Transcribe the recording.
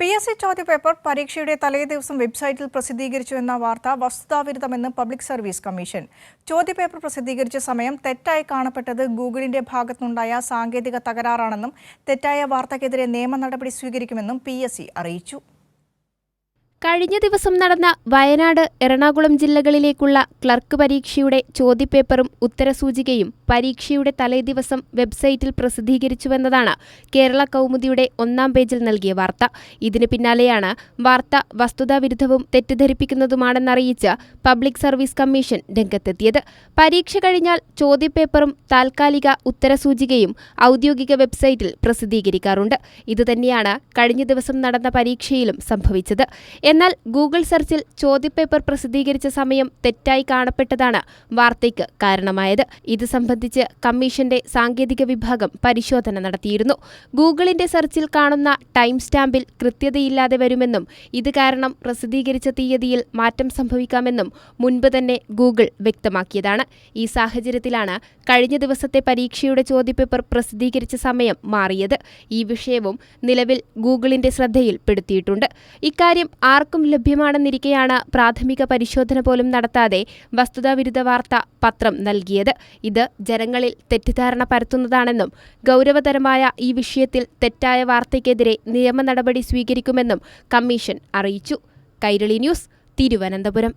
P S C ചോദ്യപേപ്പർ പരീക്ഷയുടെ തലേദിവസം വെബ്സൈറ്റിൽ പ്രസിദ്ധീകരിച്ചുവെന്ന വാർത്ത വസ്തുതാവിരുദ്ധമെന്ന് പബ്ലിക് സർവീസ് കമ്മീഷൻ. ചോദ്യപേപ്പർ പ്രസിദ്ധീകരിച്ച സമയം തെറ്റായി കാണപ്പെട്ടത് ഗൂഗിളിന്റെ ഭാഗത്തുനിന്നുണ്ടായ സാങ്കേതിക തകരാറാണെന്നും തെറ്റായ വാർത്തയ്ക്കെതിരെ നിയമ നടപടി സ്വീകരിക്കുമെന്നും പി അറിയിച്ചു. കഴിഞ്ഞ ദിവസം നടന്ന വയനാട് എറണാകുളം ജില്ലകളിലേക്കുള്ള ക്ലർക്ക് പരീക്ഷയുടെ ചോദ്യപേപ്പറും ഉത്തരസൂചികയും പരീക്ഷയുടെ തലേദിവസം വെബ്സൈറ്റിൽ പ്രസിദ്ധീകരിച്ചുവെന്നതാണ് കേരള കൗമുദിയുടെ ഒന്നാം പേജിൽ നൽകിയ വാർത്ത. ഇതിന് പിന്നാലെയാണ് വാർത്ത വസ്തുതാവിരുദ്ധവും തെറ്റിദ്ധരിപ്പിക്കുന്നതുമാണെന്നറിയിച്ച് പബ്ലിക് സർവീസ് കമ്മീഷൻ രംഗത്തെത്തിയത്. പരീക്ഷ കഴിഞ്ഞാൽ ചോദ്യപേപ്പറും താൽക്കാലിക ഉത്തരസൂചികയും ഔദ്യോഗിക വെബ്സൈറ്റിൽ പ്രസിദ്ധീകരിക്കാറുണ്ട്. ഇതുതന്നെയാണ് കഴിഞ്ഞ ദിവസം നടന്ന പരീക്ഷയിലും സംഭവിച്ചത്. എന്നാൽ ഗൂഗിൾ സെർച്ചിൽ ചോദ്യപേപ്പർ പ്രസിദ്ധീകരിച്ച സമയം തെറ്റായി കാണപ്പെട്ടതാണ് വാർത്തയ്ക്ക് കാരണമായത്. ഇത് സംബന്ധിച്ച് കമ്മീഷന്റെ സാങ്കേതിക വിഭാഗം പരിശോധന നടത്തിയിരുന്നു. ഗൂഗിളിന്റെ സെർച്ചിൽ കാണുന്ന ടൈം സ്റ്റാമ്പിൽ കൃത്യതയില്ലാതെ വരുമെന്നും ഇത് കാരണം പ്രസിദ്ധീകരിച്ച തീയതിയിൽ മാറ്റം സംഭവിക്കാമെന്നും മുൻപ് തന്നെ ഗൂഗിൾ വ്യക്തമാക്കിയതാണ്. ഈ സാഹചര്യത്തിലാണ് കഴിഞ്ഞ ദിവസത്തെ പരീക്ഷയുടെ ചോദ്യപേപ്പർ പ്രസിദ്ധീകരിച്ച സമയം മാറിയത്. ഈ വിഷയവും നിലവിൽ ഗൂഗിളിന്റെ ശ്രദ്ധയിൽപ്പെടുത്തിയിട്ടുണ്ട്. ഇക്കാര്യം ആർക്കും ലഭ്യമാണെന്നിരിക്കെയാണ് പ്രാഥമിക പരിശോധന പോലും നടത്താതെ വസ്തുതാവിരുദ്ധ വാർത്ത പത്രം നൽകിയത്. ഇത് ജനങ്ങളിൽ തെറ്റിദ്ധാരണ പരത്തുന്നതാണെന്നും ഗൗരവതരമായ ഈ വിഷയത്തിൽ തെറ്റായ വാർത്തയ്ക്കെതിരെ നിയമ നടപടി സ്വീകരിക്കുമെന്നും കമ്മീഷൻ അറിയിച്ചു. കൈരളി ന്യൂസ് തിരുവനന്തപുരം.